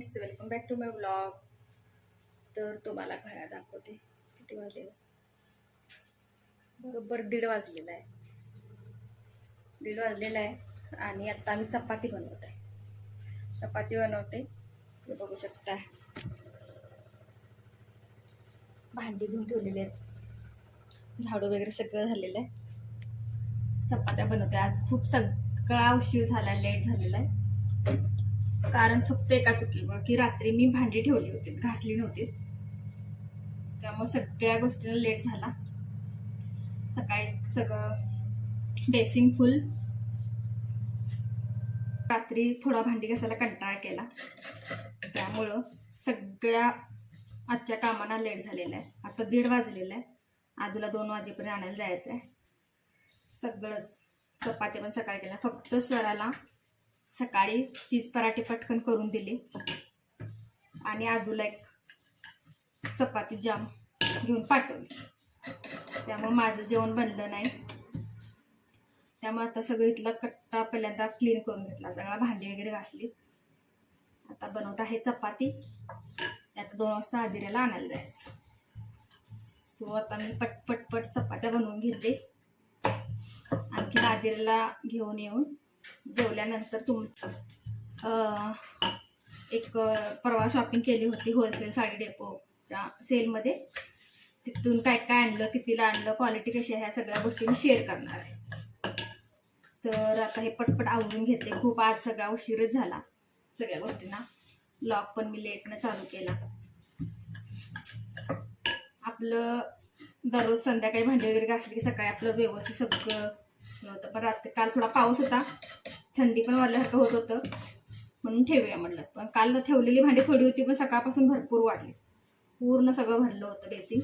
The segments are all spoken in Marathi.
Friends welcome back to my blog तर तुम्हाला घड्या दाखवते. किती वाजलेलं बरोबर दीड वाजलेला आहे. दीड वाजलेला आहे. आणि आत्ता आम्ही चपाती बनवत आहे. चपाती बनवते. हे बघू शकता. भांडी धुवून ठेवलेली आहेत. झाडू वगैरे सगळं झालेलं आहे. चपात्या बनवते. आज खूप सगळा उशीर झाला लेट झालेला आहे. कारण फक्त एका चुकीमुळे की रात्री मी भांडी ठेवली होती घासली नव्हती. त्यामुळे सगळ्या गोष्टीला लेट झाला. सकाळी सगळं बेसिंग फुल रात्री थोडा भांडी घासायला कंटाळा केला. त्यामुळं सगळ्या आजच्या कामांना लेट झालेला आहे. आता दीड वाजलेला आहे. आजूला दोन वाजेपर्यंत आणायला जायचं आहे सगळंच. चपाती पण सकाळी केल्या. फक्त स्वराला सकाळी चीज पराठे पटकन करून दिले. आणि आजूला एक चपाती जाम घेऊन पाठवली. त्यामुळे माझं जेवण बनलं नाही. त्यामुळे आता सगळं इथला कट्टा पहिल्यांदा क्लीन करून घेतला. सगळा भांडी वगैरे घासली. आता बनवत आहे चपाती. आता दोन वाजता हजेऱ्याला आणायला जायचं. सो आता मी पटपटपट चपात्या बनवून घेते. आणखी हाजिऱ्याला घेऊन येऊन जेवल्यानंतर तुम एक परवा शॉपिंग केली होती होलसेल साडी डेपोच्या सेलमध्ये तिथून काय काय आणलं कितीला आणलं क्वालिटी कशी आहे ह्या सगळ्या गोष्टी मी शेअर करणार आहे. तर आता हे पटपट आवरून घेते. खूप आज सगळा उशीरच झाला सगळ्या गोष्टींना. लॉक पण मी लेटनं चालू केला. आपलं दररोज संध्याकाळी भांडी वगैरे घासली की सकाळी आपलं व्यवस्थित सगळं होतं. पण रात्री काल थोडा पाऊस होता. थंडी पण वाढल्यासारखं होत होतं. म्हणून ठेवूया म्हटलं. पण काल ठेवलेली भांडी थोडी होती पण सकाळपासून भरपूर वाढली. पूर्ण सगळं भरलं होतं बेसिन.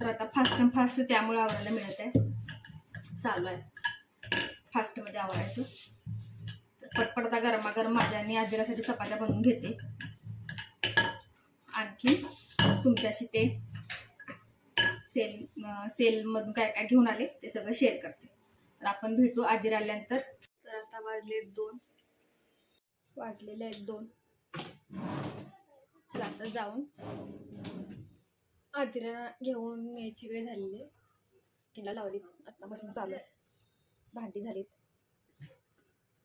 तर आता फास्ट अँड फास्ट त्यामुळे आवरायला मिळत आहे चालू आहे. फास्टमध्ये आवरायचं. तर पटपट आता गरमागरम माझ्या आणि आजीरासाठी चपात्या बनवून घेते. आणखी तुमच्याशी ते सेल सेलमधून काय काय घेऊन आले ते सगळं शेअर करते. तर आपण भेटू आजीर आल्यानंतर. तर आता वाजले दोन. वाजलेले आहेत दोन. चला आता जाऊन आजीरा घेऊन यायची वेळ झालेली आहे. तिला लावली आत्तापासून चालू आहे. भांडी झालीत.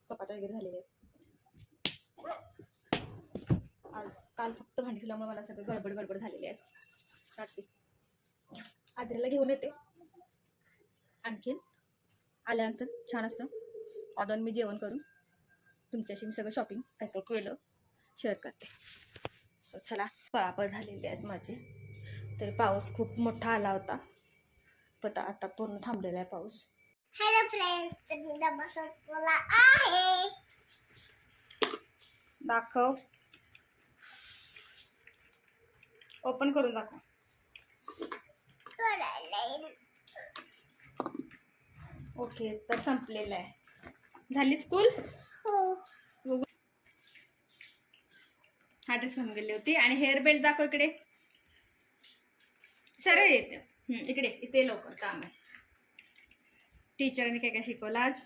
चपात्या वगैरे झालेल्या आहेत. आज काल फक्त भांडी ठेवल्यामुळे मला सगळं गडबड गडबड झालेली आहे. रात्री. आद्रेला घेऊन येते. आणखीन आल्यानंतर छान असतं. ऑदन मी जेवण करून तुमच्याशी मी सगळं शॉपिंग काय काय केलं शेअर करते. सो चला पळापळ झालेली आहे माझी. तरी पाऊस खूप मोठा आला होता. पण आता पूर्ण थांबलेला आहे पाऊस. हॅलो फ्रेंड्स आहे. दाखव. ओपन करून दाखव. ओके तर संपलेलं आहे. झाली स्कूल हो. हा ड्रेस घालून गेली होती. आणि हेअर बेल्ट दाखव इकडे. सरळ येते. इकडे इथे लवकर काम आहे. टीचरने काय काय शिकवलं आज?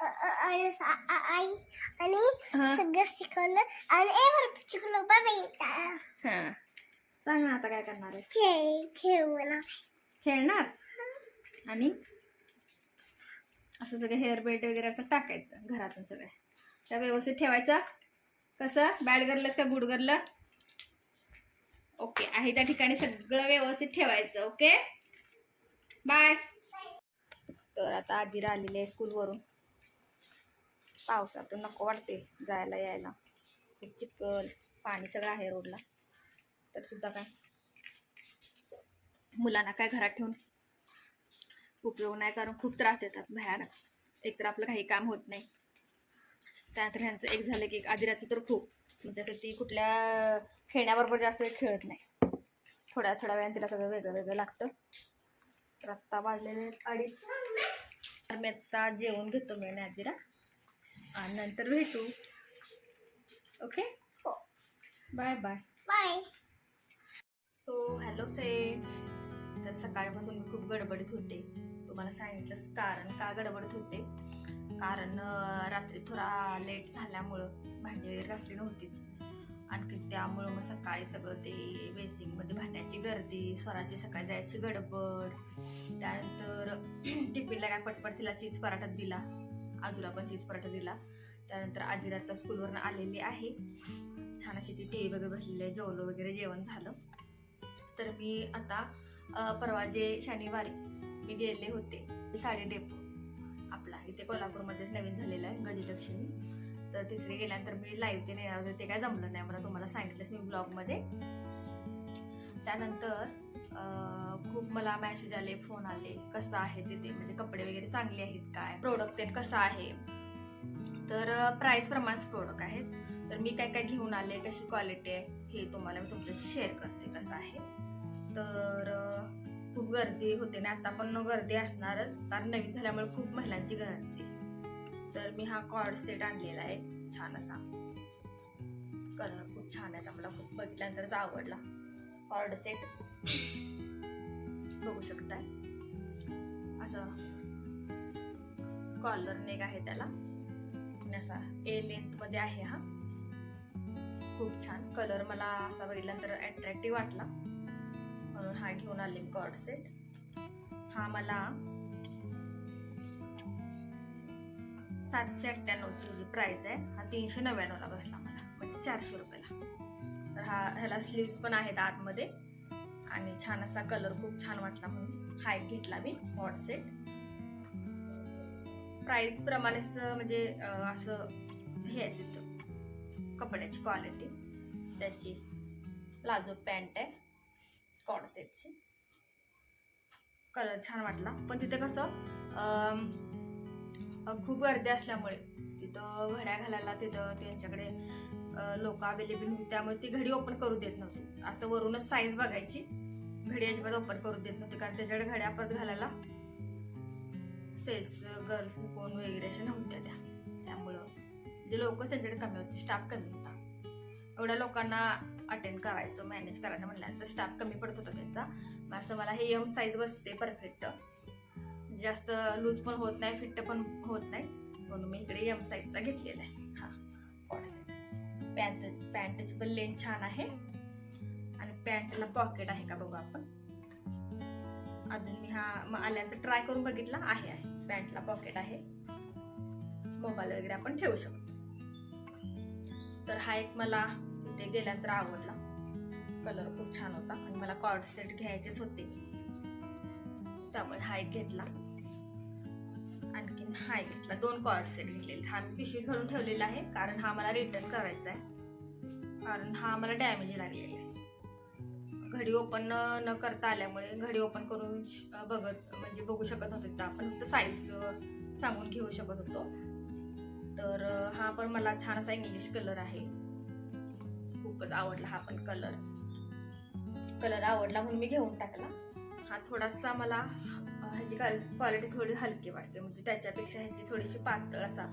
आणि आई आणि. सगळं शिकवलं. आणि शिकवलं. बाबा हां. सांग ना आता काय करणार खेळून खेळणार? आणि? असं सगळं हेअर बेल्ट वगैरे असं टाकायचं घरातून सगळं. त्या व्यवस्थित ठेवायचं. कसं? बॅड गरलंच का गुड गरलं ओके आहे त्या ठिकाणी सगळं व्यवस्थित ठेवायचं. ओके बाय तर आता आधी आलेली आहे स्कूलवरून पावसातून नको वाटते जायला यायला. खूप चिखल पाणी सगळं आहे रोडला तर सुद्धा काय? मुलांना काय घरात ठेवून उपयोग नाही कारण खूप त्रास देतात भयानक. एकतर आपलं काही काम होत नाही. त्यानंतर ह्यांचं एक झालं की आदिराचं तर खूप. म्हणजे असं ती कुठल्या खेळण्याबरोबर जास्त वेळ खेळत नाही. थोड्या थोड्या वेळाने तिला सगळं वेगळं वेगळं लागतं. तर आत्ता आहेत. अडीच. तर मी आत्ता जेवण घेतो मी आणि आदिरा. आणि नंतर भेटू. ओके? हो. Bye bye. Bye. So hello friends तर सकाळपासून मी खूप गडबडीत होते. तुम्हाला सांगितलंच कारण का गडबडीत होते? कारण रात्री थोडा लेट झाल्यामुळं भांडी वगैरे घासली नव्हती. आणखी त्यामुळं मग सकाळी सगळं ते बेसिंगमध्ये भांड्याची गर्दी स्वराची सकाळी जायची गडबड. त्यानंतर टिफिनला काय पटपट तिला चीज पराठा दिला. आजूला पण चीज पराठा दिला. त्यानंतर आधी रात्र स्कूलवरनं आलेली आहे. छान अशी ती टी व्ही बघत बसलेली आहे. जेवलो वगैरे जेवण झालं. तर मी आता परवा जे शनिवारी मी गेले होते साडी डेपो आपला इथे कोल्हापूरमध्येच नवीन झालेला आहे गजलक्ष्मी. तर तिकडे गेल्यानंतर मी लाईव्ह ते नेणार होते ते काय जमलं नाही मला तुम्हाला सांगितलंच मी ब्लॉगमध्ये त्यानंतर खूप मला मॅसेज आले फोन आले कसं आहे तिथे म्हणजे कपडे वगैरे चांगले आहेत काय प्रोडक्ट ते कसं आहे? तर प्राईस प्रमाणेच प्रोडक्ट आहेत. तर मी काय काय घेऊन आले कशी क्वालिटी आहे हे तुम्हाला मी तुमच्याशी शेअर करते कसं आहे. तर गर्दी होते ना आता पण गर्दी असणारच. कारण नवीन झाल्यामुळे खूप महिलांची गर्दी. तर मी हा कॉर्ड सेट आणलेला आहे छान असा कलर खूप छान आहे मला खूप बघितल्यानंतरच आवडला. कॉर्ड सेट बघू शकताय. असं. कॉलर नेक आहे त्याला. असा ए लेंथमध्ये आहे हा. खूप छान. कलर मला असा बघितल्यानंतर अट्रॅक्टिव्ह वाटला. हा घेऊन आले कॉर्ड सेट. हा मला सातशे अठ्ठ्याण्णवची जी प्राइस आहे हा तीनशे नव्याण्णवला बसला मला म्हणजे चारशे रुपयाला. तर हा ह्याला स्लीव्स पण आहेत आतमध्ये. आणि छान असा कलर खूप छान वाटला म्हणून हा एक घेतला मी हॉट सेट. प्राइस प्रमाणेच म्हणजे असं हे आहे तिथं. कपड्याची क्वालिटी त्याची प्लाझो पॅन्ट आहे. कॉड सेटची कलर छान वाटला. पण तिथे कसं खूप गर्दी असल्यामुळे तिथं घड्या घालायला तिथं त्यांच्याकडे लोक अवेलेबल होती. त्यामुळे ती घडी ओपन करू देत नव्हती. असं वरूनच साईज बघायची. घडी अजिबात ओपन करू देत नव्हती. कारण त्याच्याकडे घड्या परत घालायला सेल्स गर्ल्स कोण वगैरे अशा नव्हत्या त्या. त्यामुळं. म्हणजे जे लोक त्यांच्याकडे कमी होते. स्टाफ कमी होता. एवढ्या लोकांना अटेंड करायचं मॅनेज करायचं म्हटल्यानंतर स्टाफ कमी पडत होता त्यांचा. मग असं मला हे यम साईज बसते परफेक्ट म्हणजे जास्त लूज पण होत नाही फिट्ट पण होत नाही. म्हणून मी इकडे यम साईजचा घेतलेला आहे. हा. कॉडसेट पॅन्ट पॅन्टची पण लेन छान आहे. आणि पॅन्टला पॉकेट आहे का बघू आपण. अजून मी हा मग आल्यानंतर ट्राय करून बघितला आहे आहे. पॅन्टला पॉकेट आहे. मोबाईल वगैरे आपण ठेवू शकतो. तर हा एक मला तिथे गेल्यानंतर आवडला. कलर खूप छान होता आणि मला कॉर्ड सेट घ्यायचेच होते त्यामुळे हा एक घेतला. आणखीन हा एक घेतला. दोन कॉर्ड सेट घेतलेले. हा मी पिशवीत घालून ठेवलेला आहे कारण हा मला रिटर्न करायचा आहे. कारण हा मला डॅमेज लागलेला आहे. घडी ओपन न करता आल्यामुळे घडी ओपन करून श- बघत म्हणजे बघू शकत होतो. तर आपण फक्त साईज सांगून घेऊ शकत होतो. तर हा पण मला छान असा इंग्लिश कलर आहे. खूपच आवडला हा पण कलर कलर आवडला म्हणून मी घेऊन टाकला. हा थोडासा मला ह्याची क्वालिटी थोडी हलकी वाटते म्हणजे त्याच्यापेक्षा ह्याची थोडीशी पातळ असा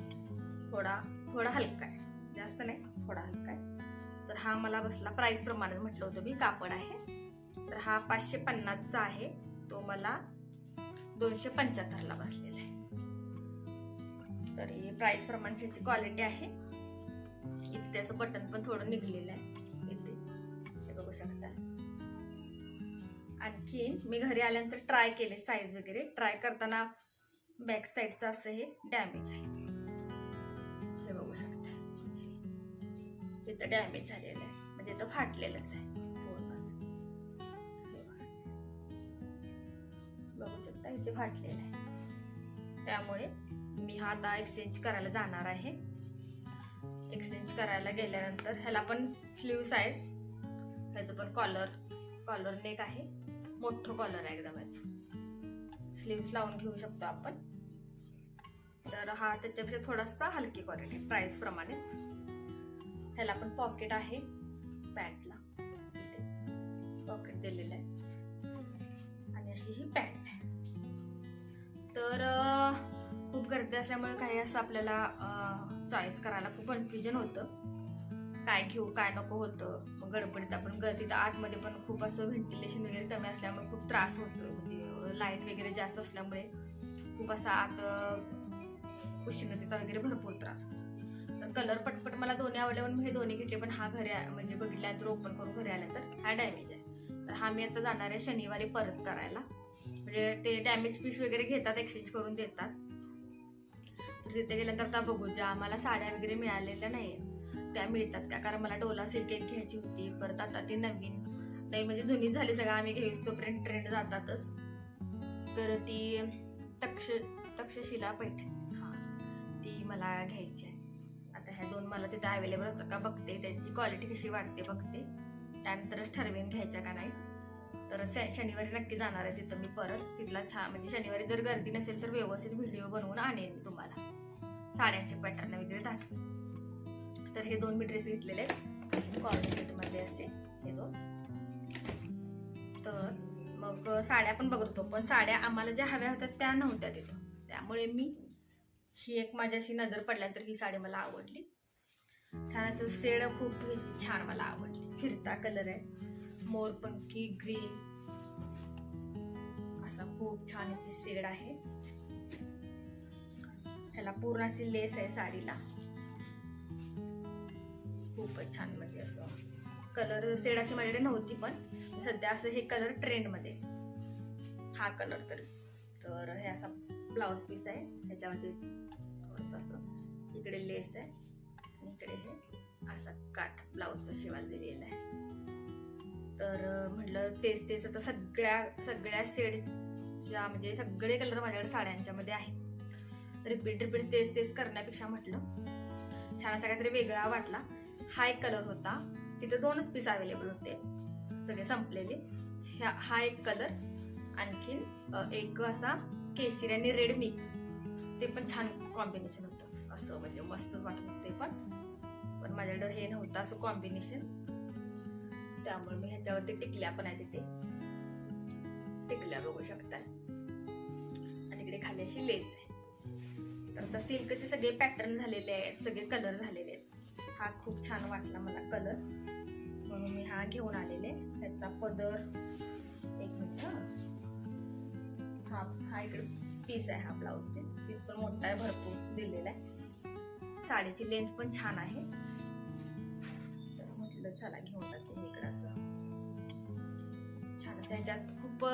थोडा थोडा हलका आहे. जास्त नाही थोडा हलका आहे. तर हा मला बसला प्राइस प्रमाणे म्हटलं होतं मी कापड आहे. तर हा पाचशे पन्नासचा आहे तो मला दोनशे पंच्याहत्तरला बसलेला आहे. तर ही प्राइस प्रमाणे ह्याची क्वालिटी आहे. इथे त्याचं बटन पण थोडं निघलेलं आहे. हे शकता आणखीन मी घरी आल्यानंतर ट्राय केले साईज वगैरे. ट्राय करताना बॅक साईडचं असं हे डॅमेज आहे. हे बघू शकता इथं डॅमेज झालेलं आहे. म्हणजे इथं फाटलेलंच आहे. बघू. शकता इथे फाटलेलं आहे. त्यामुळे मी हा आता एक्सचेंज करायला जाणार आहे. एक्सचेंज करायला गेल्यानंतर ह्याला पण स्लीव्स आहेत. त्याचं पण कॉलर कॉलर नेक आहे. मोठं कॉलर आहे एकदम ह्याचं स्लीव्स लावून घेऊ शकतो आपण. तर हा त्याच्यापेक्षा थोडासा हलकी क्वालिटी प्राइस प्रमाणेच. ह्याला पण पॉकेट आहे पॅन्टला पॉकेट दिलेलं आहे. आणि अशी ही पॅन्ट आहे. तर खूप गर्दी असल्यामुळे काही असं आपल्याला चॉईस करायला खूप कन्फ्युजन होतं. काय घेऊ काय नको होतं. गडबडीत आपण गर्दीत आतमध्ये पण खूप असं व्हेंटिलेशन वगैरे कमी असल्यामुळे खूप त्रास होतो म्हणजे लाइट वगैरे जास्त असल्यामुळे खूप असा आत उष्णतेचा वगैरे भरपूर त्रास होतो. तर कलर पटपट मला दोन्ही आवडले म्हणून हे दोन्ही घेतले पण हा घरी म्हणजे बघितल्यानंतर ओपन करून घरी आल्यानंतर हा डॅमेज आहे. तर हा मी आता जाणार आहे शनिवारी परत करायला. म्हणजे ते डॅमेज पीस वगैरे घेतात एक्सचेंज करून देतात. तर तिथे गेल्यानंतर आता बघू ज्या आम्हाला साड्या वगैरे मिळालेल्या नाही त्या मिळतात का कारण मला डोला सिल्क एक घ्यायची होती. परत आता ती नवीन. नाही म्हणजे जुनी झाली सगळं. आम्ही घेऊस तोपर्यंत ट्रेंड जातातच. तर ती तक्ष तक्षशिला पैठ हां. ती मला घ्यायची आहे. आता ह्या दोन मला तिथे अवेलेबल होतं का बघते. त्यांची क्वालिटी कशी वाटते बघते. त्यानंतरच ठरवेन घ्यायच्या का नाही. तर शनिवारी नक्की जाणार आहे तिथं मी परत. तिथला छान म्हणजे शनिवारी जर गर्दी नसेल तर व्यवस्थित व्हिडिओ बनवून आणेन मी तुम्हाला. साड्यांचे पॅटर्न वगैरे दाखवेन. तर हे दोन मी ड्रेस घेतलेले आहेत. कॉर्डिनेटमध्ये असे हे दोन. तर मग साड्या पण बघत होतो. पण साड्या आम्हाला ज्या हव्या होत्या त्या नव्हत्या तिथं. त्यामुळे मी ही एक माझ्याशी नजर पडल्यानंतर ही साडी मला आवडली. छान असं सेड खूप छान मला आवडली. फिरता कलर आहे. मोरपंखी ग्रीन असा खूप छान याची सेड आहे. ह्याला पूर्ण अशी लेस आहे साडीला. खूपच छान म्हणजे असं. कलर सेड अशी माझ्याकडे नव्हती पण सध्या असं हे कलर ट्रेंडमध्ये हा कलर तर तर हे असा ब्लाऊज पीस आहे. ह्याच्यावरती थोडंसं असं इकडे लेस आहे आणि इकडे हे असा काठ ब्लाऊजचा शिवाल दिलेला आहे. तर म्हटलं तेच तेच आता सगळ्या सगळ्या शेडच्या म्हणजे सगळे कलर माझ्याकडे साड्यांच्यामध्ये आहेत. रिपीट रिपीट तेच तेच करण्यापेक्षा म्हटलं छान असा काहीतरी वेगळा वाटला. हा एक कलर होता. तिथे दोनच पीस अवेलेबल होते. सगळे संपलेले. ह्या हा एक कलर आणखीन एक असा केशरी आणि रेड मिक्स ते पण छान कॉम्बिनेशन होतं. असं म्हणजे मस्तच वाटत होतं ते पण. पण माझ्याकडे हे नव्हतं असं कॉम्बिनेशन त्यामुळे मी ह्याच्यावरती टिकल्या पण आहे तिथे टिकल्या बघू शकता आणि इकडे खाली अशी लेस आहे. तर आता सिल्कचे सगळे पॅटर्न झालेले आहेत. सगळे कलर झालेले आहेत. हा खूप छान वाटला मला कलर म्हणून मी हा घेऊन आलेले. त्याचा पदर. एक मिनिट हा. हा इकडे पीस आहे हा ब्लाऊज पीस पीस पण मोठा आहे भरपूर दिलेला आहे. साडीची लेंथ पण छान आहे. तर म्हटलं चला घेऊन टाकते इकडं असं. छान असं ह्याच्यात खूप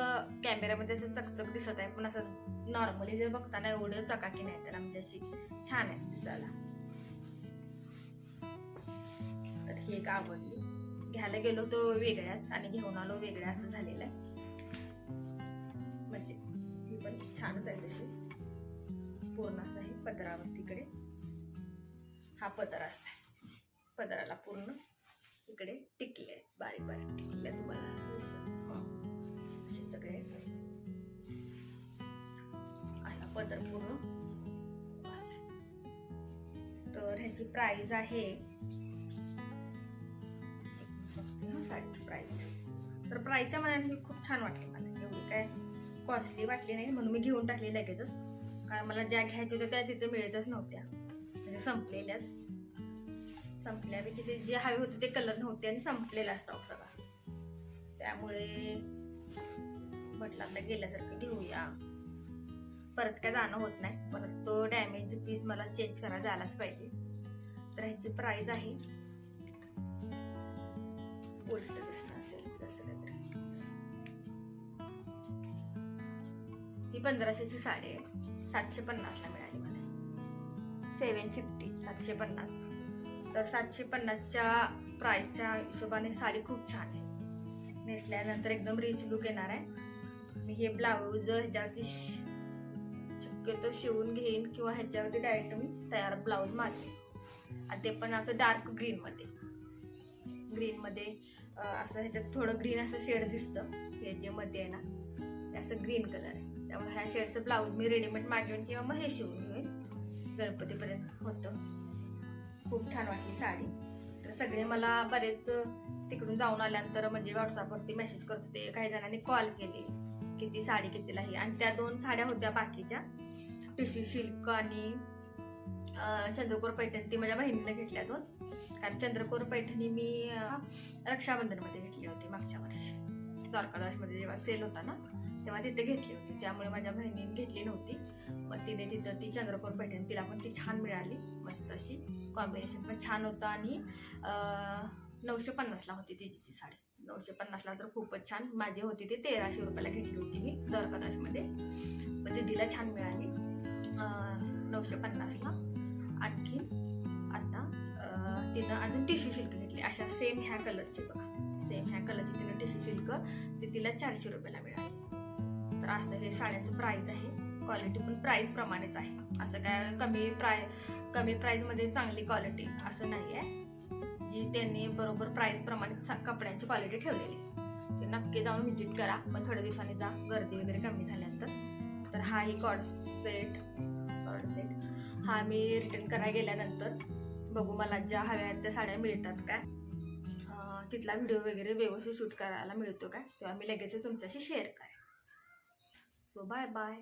कॅमेऱ्यामध्ये असं चकचक दिसत आहे पण असं नॉर्मली जर बघताना एवढं चकाकी नाही तर आमच्याशी छान आहे दिसायला. तर ही एक आवडली. घ्यायला गेलो तो वेगळ्याच आणि घेऊन आलो वेगळ्या असं झालेलं आहे. म्हणजे ही पण छानच आहे तशी. पूर्ण असं आहे पदरावर तिकडे हा पदर असा आहे. पदराला पूर्ण इकडे टिकले आहेत बारीक बारीक टिकले तुम्हाला. असे सगळे. असा पदर पूर्ण. तर ह्याची प्राईज आहे साठी प्राईज तर प्राईजच्या मनाने ही खूप छान वाटली मला. एवढी काय कॉस्टली वाटली नाही म्हणून मी घेऊन टाकली लगेचच. कारण मला ज्या घ्यायच्या होत्या त्या तिथे मिळतच नव्हत्या. म्हणजे संपलेल्याच. संपल्यापैकी ते जे हवे होते ते कलर नव्हते आणि संपलेला स्टॉक सगळा. त्यामुळे म्हटलं आता गेल्यासारखं घेऊया. परत काय जाणं होत नाही. परत तो डॅमेज पीस मला चेंज करायला जायलाच पाहिजे. तर ह्याची प्राईज आहे उलट दिसणं असेल ही पंधराशेची साडी आहे. सातशे पन्नासला मिळाली मला. सेवन फिफ्टी सातशे पन्नास तर सातशे पन्नासच्या प्राईसच्या हिशोबाने साडी खूप छान आहे. नेसल्यानंतर एकदम रिच लुक येणार आहे. मी हे ब्लाऊज ह्याच्यावरती शक्यतो शिवून घेईन किंवा ह्याच्यावरती डायरेक्ट मी तयार ब्लाऊज मागेन. आणि ते पण असं डार्क ग्रीनमध्ये ग्रीनमध्ये असं ह्याच्यात थोडं ग्रीन असं शेड दिसतं. हे जे मध्ये आहे ना ते असं ग्रीन कलर आहे. त्यामुळे ह्या शेडचं ब्लाऊज मी रेडीमेड मागवेन किंवा मग हे शिवून घेईन. गणपतीपर्यंत होतं. खूप छान वाटली साडी. तर सगळे मला बरेच तिकडून जाऊन आल्यानंतर म्हणजे व्हॉट्सअपवरती मेसेज करत होते. काही जणांनी कॉल केले किती साडी कितीला ही. आणि त्या दोन साड्या होत्या बाकीच्या. टिश्यू शिल्क आणि चंद्रपूर चंद्रकोर ती माझ्या बहिणीनं घेतल्या दोन. कारण चंद्रकोर पैठणी मी रक्षाबंधनमध्ये घेतली होती मागच्या वर्षी. द्वारकादासमध्ये जेव्हा सेल होता ना तेव्हा तिथे घेतली होती. त्यामुळे माझ्या बहिणीने घेतली नव्हती. मग तिने तिथं ती चंद्रकोर पैठणी तिला पण ती छान मिळाली. मस्त अशी कॉम्बिनेशन पण छान होतं आणि नऊशे पन्नासला होती तिची ती साडी. नऊशे पन्नासला तर खूपच छान. माझी होती ती तेराशे रुपयाला घेतली होती मी द्वारकादासमध्ये. मग ती तिला छान मिळाली. नऊशे पन्नासला. आणखी तिनं अजून टिश्यू सिल्क घेतली. अशा सेम ह्या कलरची बघा. सेम ह्या कलरची तिनं टिश्यू सिल्क ती तिला चारशे रुपयाला मिळाली. तर असं हे साड्याचं प्राईस आहे. क्वालिटी पण प्राईस प्रमाणेच आहे. असं काय कमी प्राय कमी प्राईजमध्ये चांगली क्वालिटी असं नाही आहे. जी त्यांनी बरोबर प्राईस प्रमाणे सा- कपड्यांची क्वालिटी ठेवलेली आहे. ते नक्की जाऊन व्हिजिट करा. मग थोड्या दिवसांनी जा. गर्दी वगैरे कमी झाल्यानंतर. तर हा ही कॉड सेट कॉर्ड सेट हा मी रिटर्न करायला गेल्यानंतर बघू मला ज्या हव्या आहेत त्या साड्या मिळतात काय. तिथला व्हिडिओ वगैरे व्यवस्थित शूट करायला मिळतो काय तेव्हा मी लगेचच तुमच्याशी शेअर करेन. So bye bye